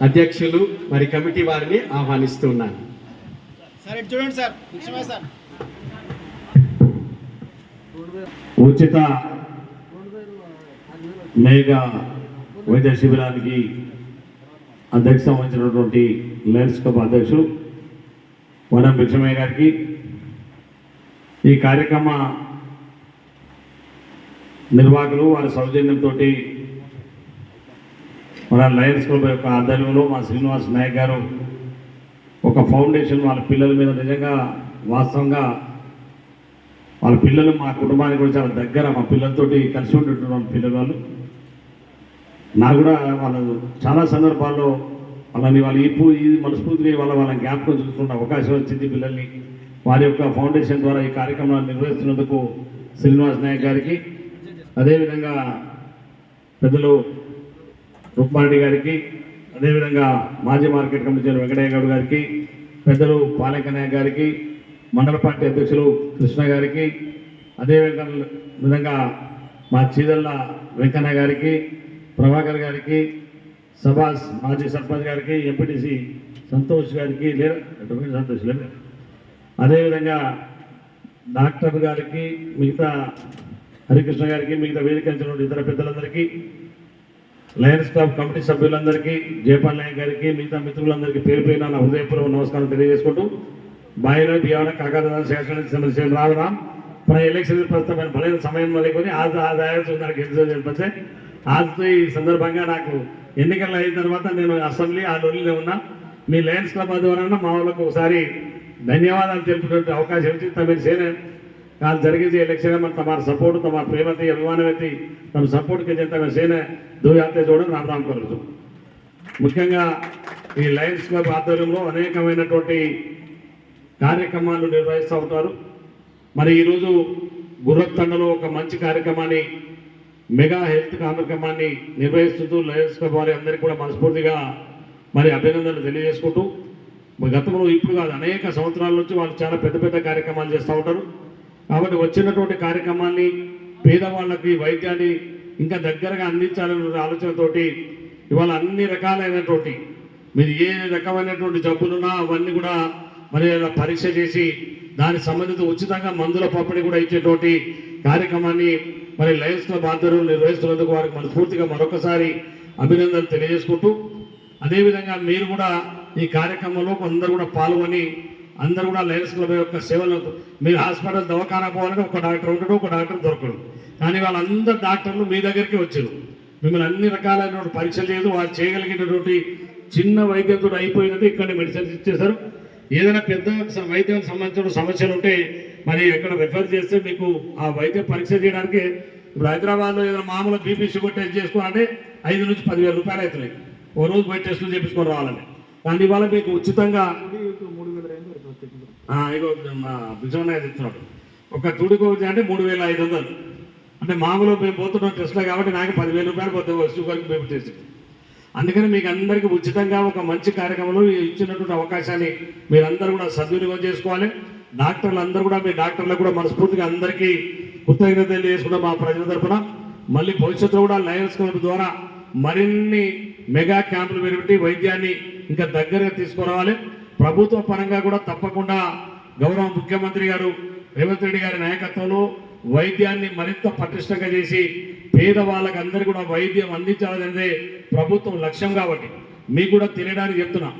అధ్యక్షులు మరి కమిటీ వారిని ఆహ్వానిస్తున్నాను. సార్ ఇటు చూడండి సార్. సార్. ఉచిత మేఘా వైద్య శిబిరానికి అధ్యక్షత వహించినటువంటి లయన్స్ క్లబ్ అధ్యక్షులు వనం భిక్షమయ్య గారికి ఈ కార్యక్రమ నిర్వాహకులు వారి సౌజన్యంతో మన లయన్స్ క్లబ్ యొక్క ఆధ్వర్యంలో మా శ్రీనివాస్ నాయక్ గారు ఒక ఫౌండేషన్ వాళ్ళ పిల్లల మీద నిజంగా వాస్తవంగా వాళ్ళ పిల్లలు మా కుటుంబానికి కూడా చాలా దగ్గర మా పిల్లలతోటి కలిసి ఉంటుంటున్నాం పిల్లలు వాళ్ళు. నాకు కూడా వాళ్ళు చాలా సందర్భాల్లో వాళ్ళని వాళ్ళు ఇప్పుడు ఈ మనస్ఫూర్తిగా వాళ్ళ వాళ్ళని జ్ఞాపకం చూసుకున్న అవకాశం వచ్చింది పిల్లల్ని. వారి యొక్క ఫౌండేషన్ ద్వారా ఈ కార్యక్రమాన్ని నిర్వహిస్తున్నందుకు శ్రీనివాస్ నాయక్ గారికి అదేవిధంగా పెద్దలు రుక్మారెడ్డి గారికి అదేవిధంగా మాజీ market committee chairman Venkataiah Goud గారికి పెద్దలు పాలకనాయక్ గారికి మండల పార్టీ అధ్యక్షులు కృష్ణ గారికి అదేవిధంగా విధంగా మా చీదల్ల వెంకన్న గారికి ప్రభాకర్ గారికి సభాస్ మాజీ సర్పంచ్ గారికి ఎంపీటీసీ సంతోష్ గారికి లేదా సంతోష్ లేదా అదేవిధంగా డాక్టర్ గారికి మిగతా హరికృష్ణ గారికి మిగతా వేదికలు ఇతర పెద్దలందరికీ లయన్స్ క్లబ్ కమిటీ సభ్యులందరికీ జయపాల్ నాయక్ గారికి మిగతా మిత్రులందరికీ పేరు పేరు నా హృదయపూర్వక నమస్కారం తెలియజేసుకుంటూ బాయిలో బియ్యవన కాకాదాన శేషం రావడం ప్రతి ఎలక్షన్ ప్రస్తుతమైన బలైన సమయం లేకొని ఆ దాయాచున్నారు చెప్పే ఆజ్తో ఈ సందర్భంగా నాకు ఎన్నికలు అయిన తర్వాత నేను అసెంబ్లీ ఆ డోలీలో ఉన్నా. మీ లయన్స్ క్లబ్ ఆధ్వర్యంలో మా వాళ్ళకు ఒకసారి ధన్యవాదాలు తెలుపుకునే అవకాశం ఇచ్చి తమ సేనే కాదు జరిగేది. ఎలక్షన్ మన తమ సపోర్ట్ తమ ప్రేమతి అభిమానమతి తమ సపోర్ట్కి తమ సేనే దూయాత్ర చూడడం రామ్ రామ్ కలుగుతాం ముఖ్యంగా ఈ లయన్స్ క్లబ్ ఆధ్వర్యంలో అనేకమైనటువంటి కార్యక్రమాలు నిర్వహిస్తూ ఉంటారు. మరి ఈరోజు గుర్రతండలో ఒక మంచి కార్యక్రమాన్ని మెగా హెల్త్ కార్యక్రమాన్ని నిర్వహిస్తూ లయన్స్ క్లబ్ వారి అందరికీ కూడా మనస్ఫూర్తిగా మరి అభినందనలు తెలియజేసుకుంటూ గతంలో ఇప్పుడు కాదు అనేక సంవత్సరాల నుంచి వాళ్ళు చాలా పెద్ద పెద్ద కార్యక్రమాలు చేస్తూ ఉంటారు. కాబట్టి వచ్చినటువంటి కార్యక్రమాన్ని పేదవాళ్ళకి వైద్యాన్ని ఇంకా దగ్గరగా అందించాలనే ఆలోచనతోటి ఇవాళ అన్ని రకాలైనటువంటి మీరు ఏ రకమైనటువంటి జబ్బులున్నా అవన్నీ కూడా మరి పరీక్ష చేసి దానికి సంబంధిత ఉచితంగా మందుల పంపిణీ కూడా ఇచ్చేటువంటి కార్యక్రమాన్ని మరి లయన్స్ క్లబ్ ఆధ్వర్యంలో నిర్వహిస్తున్నందుకు వారికి మనస్ఫూర్తిగా మరొకసారి అభినందనలు తెలియజేసుకుంటూ అదేవిధంగా మీరు కూడా ఈ కార్యక్రమంలో అందరూ కూడా పాల్గొని అందరూ కూడా లయన్స్ క్లబ్ యొక్క సేవలు మీరు హాస్పిటల్ దవాఖానా పోవాలంటే ఒక డాక్టర్ ఉంటాడు ఒక డాక్టర్ దొరకడు. కానీ వాళ్ళందరు డాక్టర్లు మీ దగ్గరికి వచ్చారు మిమ్మల్ని అన్ని రకాలైనటువంటి పరీక్షలు చేయదు వారు చేయగలిగినటువంటి చిన్న వైద్యంతో అయిపోయినది ఇక్కడ మెడిసిన్స్ ఇచ్చేశారు. ఏదైనా పెద్ద వైద్యానికి సంబంధించిన సమస్యలు ఉంటే మరి ఎక్కడ రెఫర్ చేస్తే మీకు ఆ వైద్య పరీక్ష చేయడానికి ఇప్పుడు హైదరాబాద్లో ఏదైనా మామూలు బీపీ షుగర్ టెస్ట్ చేసుకోవాలంటే ఐదు నుంచి పదివేల రూపాయలు అవుతున్నాయి. ఓ రోజు బయట టెస్టులు చేపించుకొని రావాలంటే. కానీ ఇవాళ మీకు ఉచితంగా ఇగో మా బిజమన్నయ్య చెప్తున్నాడు. ఒక తుడికి అంటే మూడు వేల ఐదు వందలు. అంటే మామూలు మేము పోతున్నాం టెస్ట్లో కాబట్టి నాకు పదివేల రూపాయలు పోతే షుగర్కి మేము టెస్ట్ అందుకని మీకు అందరికీ ఉచితంగా ఒక మంచి కార్యక్రమంలో ఇచ్చినటువంటి అవకాశాన్ని మీరందరూ కూడా సద్వినియోగం చేసుకోవాలి. డాక్టర్లు అందరూ కూడా మీ డాక్టర్లకు కూడా మనస్ఫూర్తిగా అందరికీ కృతజ్ఞతలు తెలియజేసుకుంటాం మా ప్రజల తరపున. మళ్ళీ భవిష్యత్తులో కూడా లయన్స్ క్లబ్ ద్వారా మరిన్ని మెగా క్యాంపులు పెట్టి వైద్యాన్ని ఇంకా దగ్గరగా తీసుకురావాలి. ప్రభుత్వ పరంగా కూడా తప్పకుండా గౌరవ ముఖ్యమంత్రి గారు రేవంత్ రెడ్డి గారి నాయకత్వంలో వైద్యాన్ని మరింత పటిష్టంగా చేసి పేదవాళ్ళకి అందరికీ కూడా వైద్యం అందించాలనేదే ప్రభుత్వం లక్ష్యం కాబట్టి మీకు కూడా తెలియడానికి చెప్తున్నా.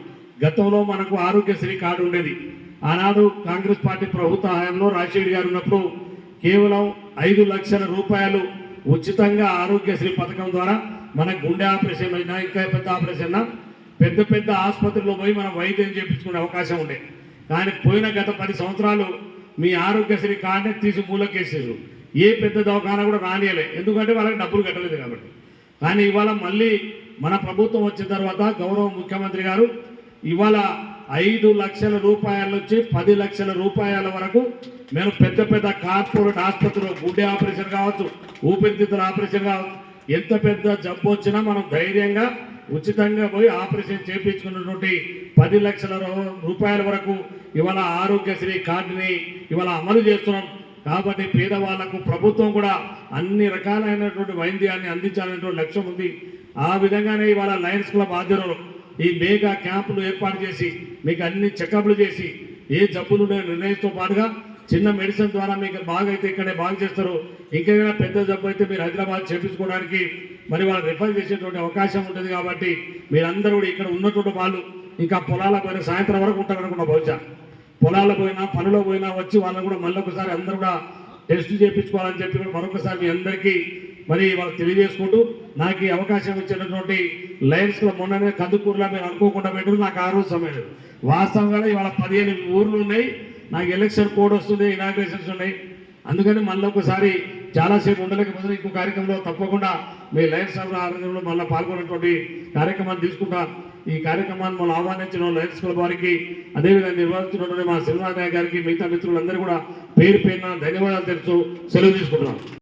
గతంలో మనకు ఆరోగ్యశ్రీ కార్డు ఉండేది. ఆనాడు కాంగ్రెస్ పార్టీ ప్రభుత్వ హయాంలో రాజశేఖర్ గారు ఉన్నప్పుడు కేవలం ఐదు లక్షల రూపాయలు ఉచితంగా ఆరోగ్యశ్రీ పథకం ద్వారా మన గుండె ఆపరేషన్ అయినా ఇంకా పెద్ద ఆపరేషన్ అయినా పెద్ద పెద్ద ఆసుపత్రిలో పోయి మనం వైద్యం చేయించుకునే అవకాశం ఉండే. కానీ పోయిన గత పది సంవత్సరాలు మీ ఆరోగ్యశ్రీ కార్డుని తీసి మూలకేసారు. ఏ పెద్ద దవాఖానా కూడా రానియలే. ఎందుకంటే వాళ్ళకి డబ్బులు కట్టలేదు కాబట్టి. కానీ ఇవాళ మళ్ళీ మన ప్రభుత్వం వచ్చిన తర్వాత గౌరవ ముఖ్యమంత్రి గారు ఇవాళ ఐదు లక్షల రూపాయల నుంచి పది లక్షల రూపాయల వరకు మేము పెద్ద పెద్ద కార్పొరేట్ ఆసుపత్రిలో గుండె ఆపరేషన్ కావచ్చు ఊపిరితిత్తుల ఆపరేషన్ కావచ్చు ఎంత పెద్ద జబ్బు వచ్చినా మనం ధైర్యంగా ఉచితంగా పోయి ఆపరేషన్ చేయించుకున్నటువంటి పది లక్షల రూపాయల వరకు ఇవాళ ఆరోగ్యశ్రీ కార్డుని ఇవాళ అమలు చేస్తున్నాం. కాబట్టి పేదవాళ్ళకు ప్రభుత్వం కూడా అన్ని రకాలైనటువంటి వైద్యాన్ని అందించాలనేటువంటి లక్ష్యం ఉంది. ఆ విధంగానే ఇవాళ లయన్స్ క్లబ్ ఆధ్వర్యంలో ఈ మేఘా క్యాంపులు ఏర్పాటు చేసి మీకు అన్ని చెకప్లు చేసి ఏ జబ్బులు నిర్ణయంతో పాటుగా చిన్న మెడిసిన్ ద్వారా మీకు బాగా అయితే ఇక్కడే బాగా చేస్తారు. ఇంకేదైనా పెద్ద జబ్బు అయితే మీరు హైదరాబాద్ చేపించుకోవడానికి మరి వాళ్ళు రిఫర్ చేసేటువంటి అవకాశం ఉంటుంది కాబట్టి మీరందరూ కూడా ఇక్కడ ఉన్నటువంటి వాళ్ళు ఇంకా పొలాల పోయిన సాయంత్రం వరకు ఉంటారనుకున్నా బహుశా. పొలాల పోయినా పనిలో పోయినా వచ్చి వాళ్ళని కూడా మళ్ళీ ఒకసారి అందరూ కూడా టెస్ట్ చేయించుకోవాలని చెప్పి కూడా మరొకసారి మీ అందరికీ మరి వాళ్ళు తెలియజేసుకుంటూ నాకు ఈ అవకాశం ఇచ్చినటువంటి లయన్స్ క్లబ్ మొన్ననే కందుకూరులో మీరు అనుకోకుండా పెట్టారు నాకు ఆ రోజు సమయం వాస్తవంగా ఇవాళ పదిహేను ఊర్లు ఉన్నాయి. నాకు ఎలక్షన్ కోడ్ వస్తుంది ఇనాగ్రేషన్స్ ఉన్నాయి. అందుకని మళ్ళీ ఒకసారి చాలాసేపు ఉండలేకపోతే ఇంకో కార్యక్రమంలో తప్పకుండా మీ లయన్స్ క్లబ్ ఆరోగ్యంలో మళ్ళీ పాల్గొన్నటువంటి కార్యక్రమాన్ని తీసుకుంటా. ఈ కార్యక్రమాన్ని మనం ఆహ్వానించిన లయన్స్ క్లబ్ వారికి అదేవిధంగా నిర్వహిస్తున్నటువంటి మా శ్రీనివాస గారికి మిగతా మిత్రులందరూ కూడా పేరు పేరున ధన్యవాదాలు తెలుసు సెలవు తీసుకుంటున్నాం